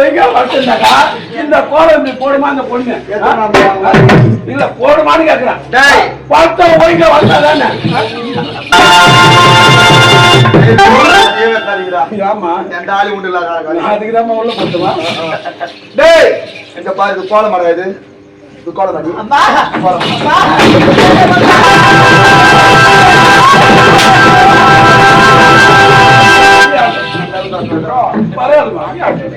ஒழுங்கா இந்த கோலம் இப்படி போடுமா அந்த பொண்ணு? இல்ல போடுமான்னு கேட்கிறேன் பழத்தை ஒழுங்கா வச்சாதானே ஆமா. என் உண்டு அதுக்குதான் உள்ள டேய் எங்க பாரு இது கோலம் மரம் பரவாயில்ல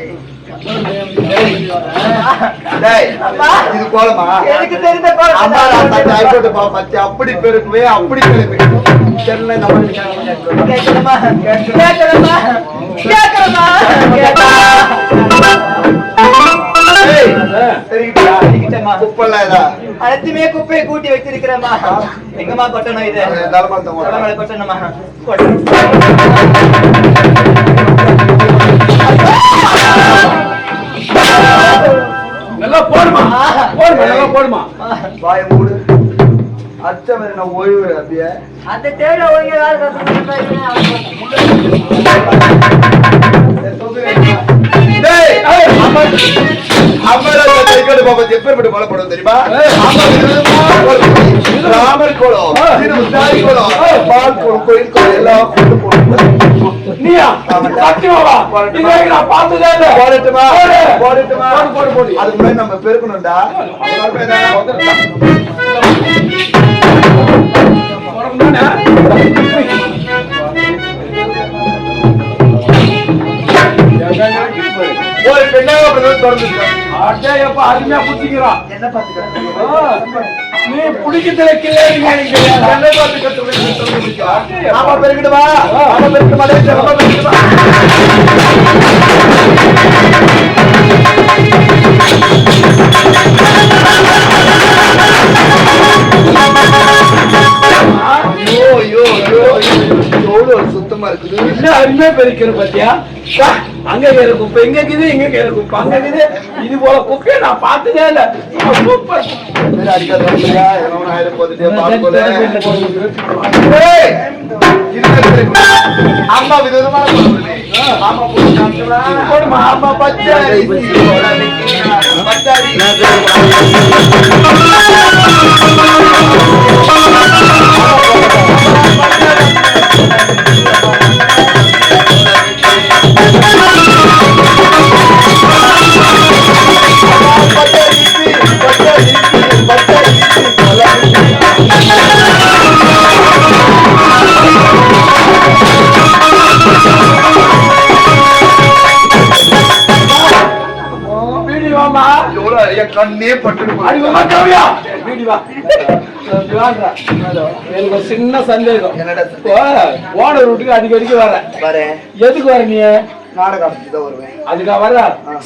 இது கோலமா? எனக்கு தெரிந்த கோலம் ஹைகோர்ட் பா மச்சி அப்படி பெருக்குவே அப்படி பெருக்குவே தெரியல நம்ம கேட்கணும். கேட்கணுமா? கேட்கணுமா. அனைத்துமே குப்பையை கூட்டி வச்சிருக்கிறேம்மா எங்கம்மா கொட்டணும் இது? கொட்டணுமா? கொட்டணும் நல்லா போடுமா? போடுமா நல்லா போடுமா? வாய மூடு. அச்சம் நான் ஓய்வு அப்படியே. அந்த டேய் அம்மா அம்மா பாபத்து எப்பேற்பட்டு கொல்லப்படும் தெரியுமா? ராமர் குளம் கோயில் குளம் எல்லாம் கொண்டு போடட்டுமா? நம்ம பெருக்கணும்டா. ஒரு பெண்ணாக பிரதமர் தொடர்ந்து அருமையா புடிச்சுக்கிறான் என்ன பாத்துக்கிறேன் நீ புடிக்கிறதுல கிள்ளைங்க நீங்க என்ன பாத்துக்கிறதுக்கு ஆமா பெருகிடுவா ஆமா பெருகிடுவா ஆமா பெருகிடுவா சுத்தமா இருக்குது? என்ன அருமையா பெருக்கிற பாத்தியா? அங்க கேற குப்பை இங்க இருக்குது இங்க கேற குப்பை அங்க இருக்குது இது போல குப்பையை நான் பார்த்ததே இல்ல. சூப்பர் வேற அடிக்காத வண்டியா, எவனோ ஆயிரம் வாங்க. எனக்கு சின்ன சந்தேகம். என்னடா ஓனர் வீட்டுக்கு அடிக்கடிக்கு வரேன். வரேன். எதுக்கு வர நீ? நாடகம் தான் வருவேன். அதுக்கா வர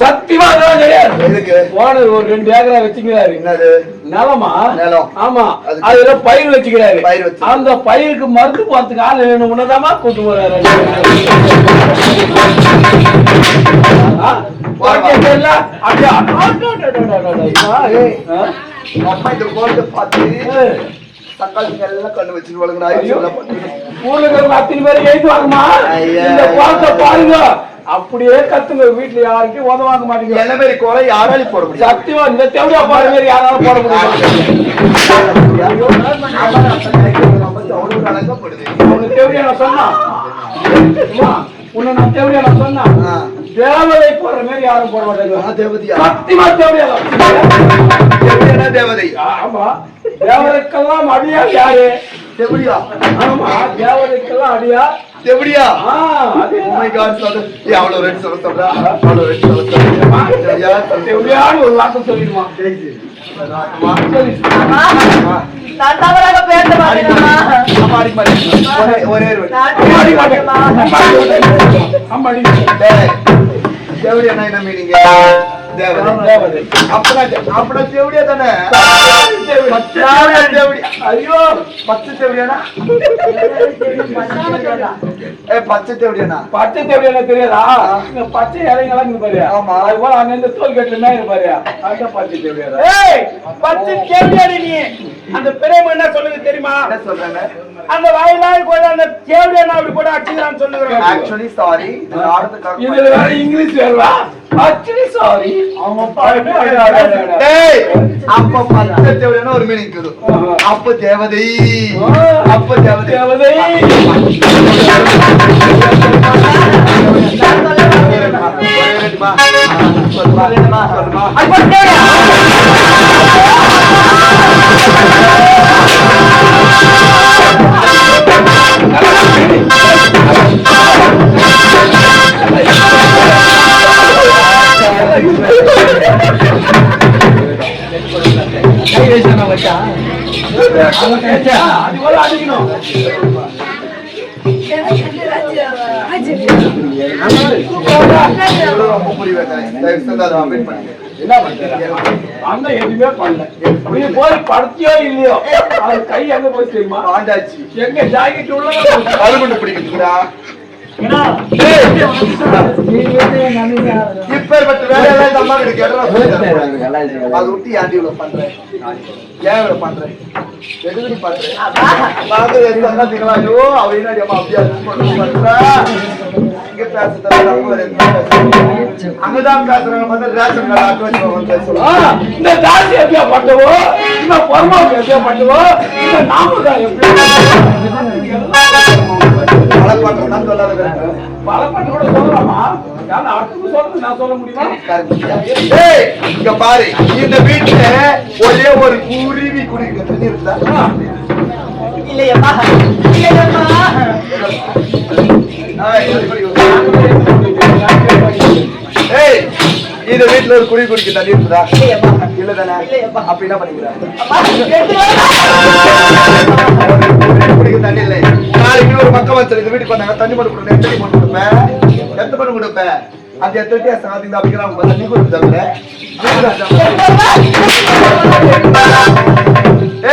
சத்தியமா அதெல்லாம் கிடையாது எதுக்கு? போன ஒரு ரெண்டு ஏக்கரா வச்சுக்கிறாரு. என்னது? நிலமா? நிலம். ஆமா. அதுல பயிர் வச்சுக்கிறாரு. பயிர் வச்சு. அந்த பயிருக்கு மருந்து போறதுக்கு ஆள் வேணும் உன்னதாமா கூட்டு போறாரு. அம்மா இந்த கோலத்தை பார்த்து ஊர்ல இருக்கிற அத்தனை பேர் எழுதுவாங்கம்மா இந்த பாருங்க அப்படியே கத்துங்க. வீட்டுல யாருக்கும் உதவாங்க மாட்டீங்க. என்ன மாதிரி கோலம் யாராலையும் போட முடியாது. சத்தியமா இந்த தேவையா பாரு மாதிரி யாராலும் போட முடியும் தேவையா நான் சொன்னா? உன்னை நான் தேவையா நான் சொன்னா. தேவதை போடுற மாதிரி யாரும் போட மாட்டாங்க. தேவதையா? சத்தியமா தேவையா தேவதையானா தேவதை. ஆமா. தேவதைக்கெல்லாம் அடியா யாரு? தேவதையா? ஆமா. தேவதைக்கெல்லாம் அடியா எப்படியா? உண்மை காட் சொல்ற? அவ்வளவு ரெண்டு சொல்ல அவ்வளவு ரெண்டு சொல்ல சொல்றேன் எப்படியான்னு ஒரு வார்த்தை சொல்லிடுமா? ஒரே என்ன மீனிங்க தேவதை. தேவதை. அப்பதான் அப்பட தேவடியா தானே? தேவடி. ஐயோ பத்து தேவடியானா? ஏ பச்சை தேவடியானா பச்சை தேவை எனக்கு தெரியாதா? இந்த பச்சை இலைங்கெல்லாம் இங்க பாரு. ஆமா. அது போல அங்க இந்த தோல் கட்டுல அதான் பச்சை ஏய் பச்சை நீ. அந்த பிரேமம் என்ன சொல்லுது தெரியுமா? என்ன சொல்றாங்க அந்த வயலாய் கூட அந்த தேவையான அப்படி கூட அடிச்சுக்கிறான்னு சொல்லுகிறேன் ஆக்சுவலி சாரி இது இதுல வேற இங்கிலீஷ் வேறவா? ஆக்சுவலி சாரி டேய் அப்ப பச்சை ஒரு மீனிங் அப்ப தேவதை. அப்ப தேவதை. தேவதை. அது போல அடிக்கணும் என்ன பண்ற அந்த எதுவுமே பண்ணல போய் படுத்தியோ இல்லையோ அது கை எங்க போய் தெரியுமா ஆண்டாச்சு எங்க ஜாக்கெட் உள்ள கருமண்டு பிடிக்குதுடா இப்பேற்பட்ட வேலையெல்லாம் இந்த அம்மா கிட்ட அது விட்டு ஏன் இவ்வளவு பண்றேன் ஏன் இவ்வளவு பண்றேன் எதுக்கு பண்றேன் பாக்குறது எது சொன்னாதீங்களா ஐயோ அம்மா அப்படியா பண்றா இங்க பேசுறது அங்க அங்கதான் பேசுறாங்க பார்த்தா ரேஷன் கார்டு ஆட்டோ வந்து இந்த தாசி எப்படியா பட்டவோ இந்த பொறமா எப்படியா பட்டவோ இந்த எப்படி பண்றதுனா சொல்லாத பண்ண கூட சொல்லலாமா இங்க பாரு. இந்த வீட்டுல ஒரே ஒரு குருவி குடிக்கிற தண்ணி இருக்குதா இல்லையம்மா ஆ, இந்த வீட்டுல ஒரு குடி குடிக்க தண்ணி இருக்குதா? இல்ல தானே. அப்ப என்ன பண்ணிக்கிறேன். குடிக்க தண்ணி இல்லை. நாளைக்கு ஒரு பக்கம் வச்சு இந்த வீட்டுக்கு வந்தாங்க. தண்ணி மட்டும் கொடுப்பேன் எத்தனை பண்ணி கொடுப்பேன் எத்தனை பண்ணி கொடுப்பேன் அந்த எத்தனை சாதி அப்படிங்கிறாங்க தண்ணி கொடுத்தாங்க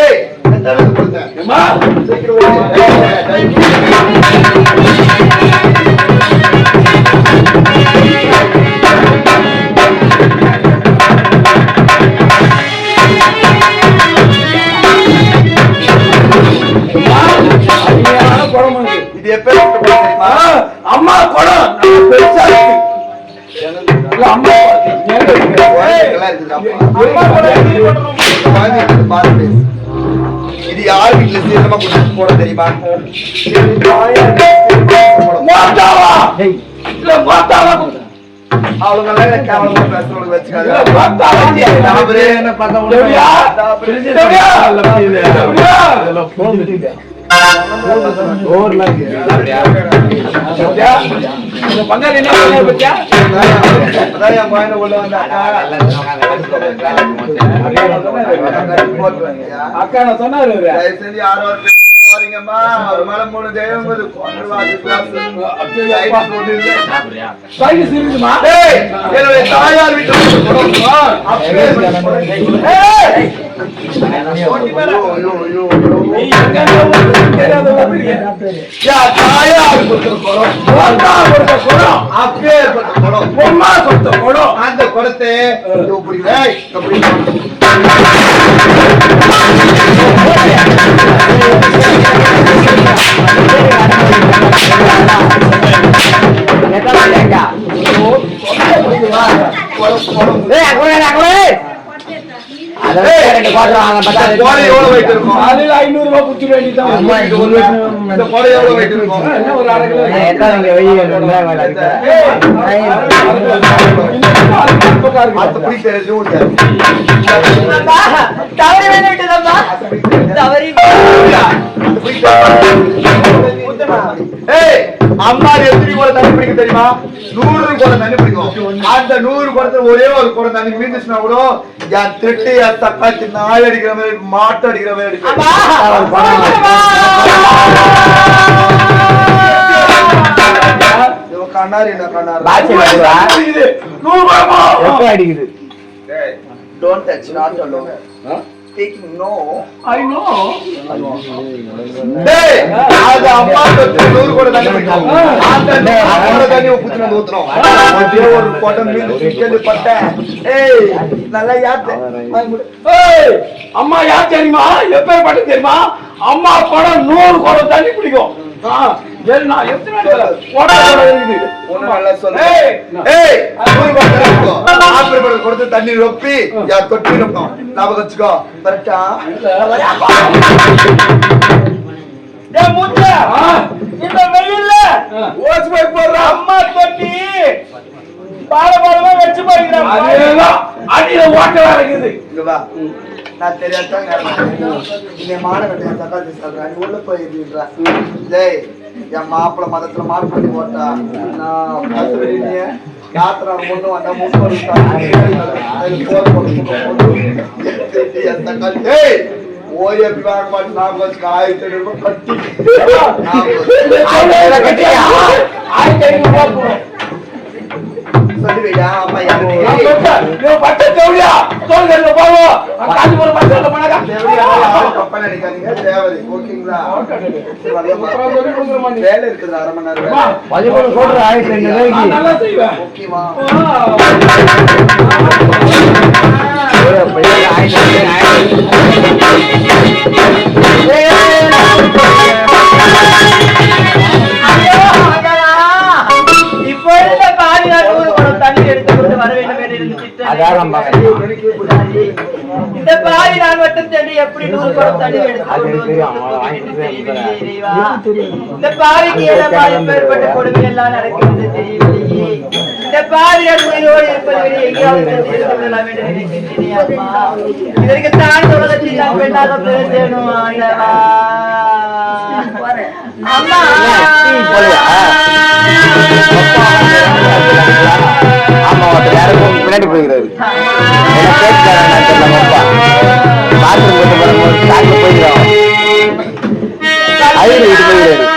ஏய் எத்தனை கொடுத்தேன்? சீக்கிரம் இது யார் வீட்டுல சீக்கிரமா குடிச்சு போட தெரியுமா? அவங்க பங்காளி என்ன பண்ணாரு பாத்தியா? பையனை உள்ள வந்தாக்கா. அக்கா நான் சொன்னாரு இவரு. யாரோ ஒரு மேல மூணு தெய்வம் என்னுடைய தாயார் என் தாயார் கொடுத்த குடம். கொடுத்த குடம். அப்பேற்பட்ட குடம். பொம்மா கொடுத்த குடம். அந்த குடத்தை இதோ இப்படி, ஏய், இப்படி. குடம், குடம். ஏய், இந்த குடம் எவ்வளவு weight இருக்கும்? காலையில ஐநூறு ரூபாய் குடுத்து தவறி தவறி. ஏய், அம்மா எத்தனை குடம் தண்ணி பிடிக்கும் தெரியுமா? நூறு குடம் தண்ணி பிடிக்கும். அந்த நூறு குடத்துல ஒரே ஒரு குடம் தண்ணி மீந்துச்சுன்னா கூட என் திட்டு என் தக்காச்சி நாய் அடிக்கிற மாதிரி மாட்டு அடிக்கிற மாதிரி அடிக்கும் கண்ணாரி என்ன கண்ணாரி நூறு ரூபாய்மா? Don't touch not allow speaking no. I know டேய், அது அம்மா நூறு கூட தண்ணி. அந்த ஊத்துறோம். ஒரு குடம் மீன் கேள்விப்பட்டேன். ஏய், நல்லா யாத்து. ஏய், அம்மா யார் தெரியுமா எப்பேற்பட்ட தெரியுமா அம்மா படம் நூறு குடம் தண்ணி பிடிக்கும் ஆ, ஏய், நான் எத்தனை குடம் குடம் இருக்குது ஒண்ணு நல்லா சொல்லு. ஏய். ஆப்பிள் பழம் கொடுத்து தண்ணி ரொப்பி யா தொட்டி ரொப்பணும். ஞாபகம் வச்சுக்கோ. கரெக்டா? டேய் இந்த வெயில்ல ஆ. ஓஸ் போய் போடுற. அம்மா தொட்டி. பால பாலமா வச்சு அதேதான் அடியில ஓட்ட இருக்குது. இங்க வா. நான் தெரியாதான் இந்த என் தக்காளி உள்ள போய் இருந்துடுறா டேய் என் மாப்பிள்ள மதத்துல மாறு பண்ணி போட்டா நான் பத்து வெளியே யாத்திரா முன்னு வந்தா முப்பது ஓய நான் வச்சு ஆயிரத்தி ஐநூறு கட்டி. ஆயிரத்தி கட்டியா? ஆயிரத்தி ஐநூறு ரூபாய் போடும். சொல்லி வையா அம்மா யாரு பச்சை தேவடியா தோல்கல்ல போவோம் பச்சை தேவதை ஓகேங்களா? நீ. வேலை இருக்குது அரை மணி நேரம் அம்மா, வேலை. பதிமூணு சொல்ற ஆயிரத்தி ஐநூறு நான் ரூபாய்க்கு நல்லா செய்வேன். ஓகேவா? ஆயிரத்தி ஐநூறு ஆயிரத்தி இந்த பாதி நாள் மட்டும் சென்று எப்படி நூறு குடம் தண்ணி எடுத்து. இந்த பாவிக்கு என்னமா எப்பேற்பட்ட கொடுமை எல்லாம் நடக்கிறது தெரியவில்லையே. இந்த பாவிகள் உயிரோடு இருப்பதை எங்கேயாவது அம்மா. இதற்கு தான் உலகத்தில் நான் பெண்ணாக பிறந்தேனும் ஆண்டவா. ஆமா ஒருத்தர் யாருக்கும் பின்னாடி போயிருக்காரு என்ன கேட்கிறாரு தெரியல அப்பா பாத்ரூம் ஐயர் வீட்டு போயிருக்காரு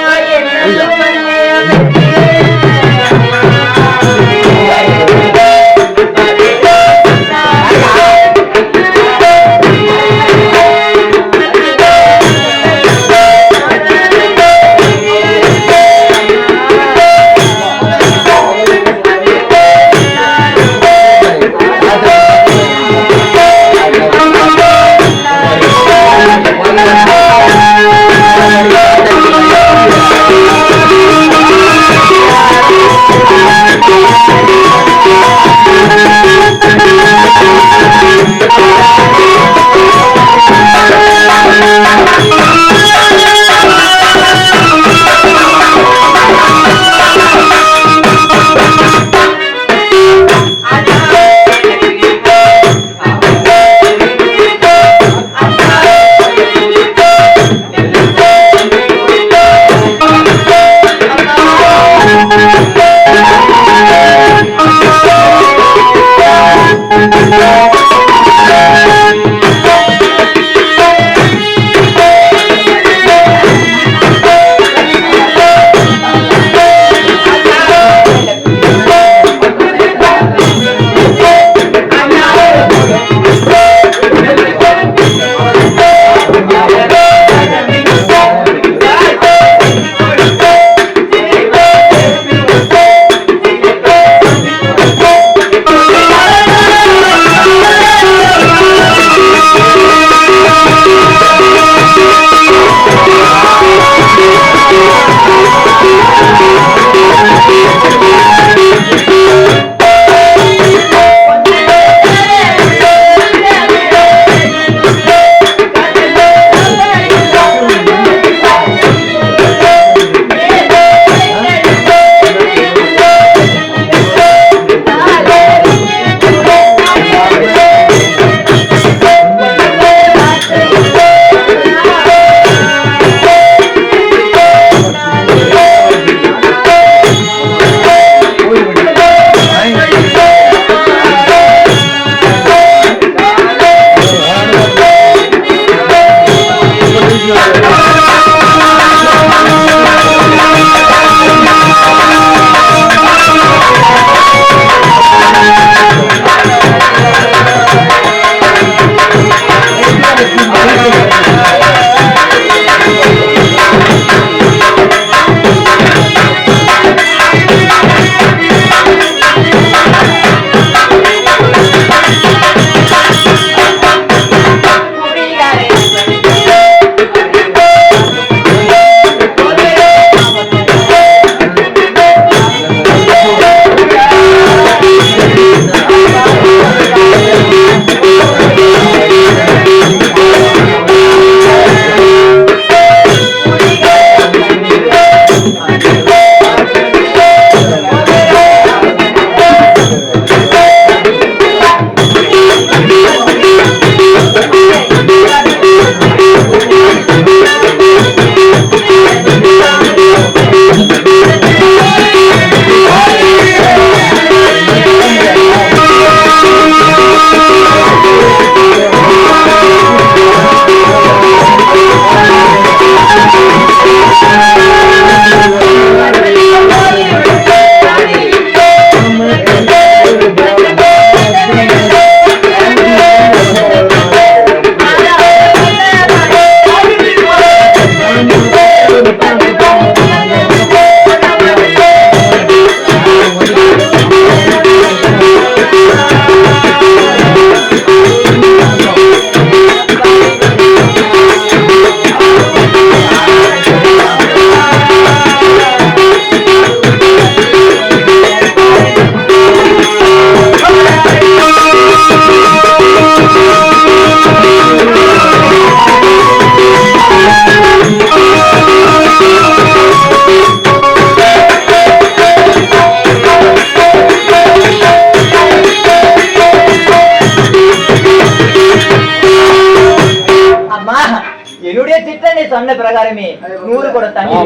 சொன்ன பிரகாரமே நூறு குடம் தண்ணி.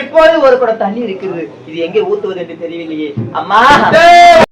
இப்போது ஒரு குடம் தண்ணி இருக்குது. இது எங்கே ஊத்துவது என்று தெரியவில்லையே. அம்மா!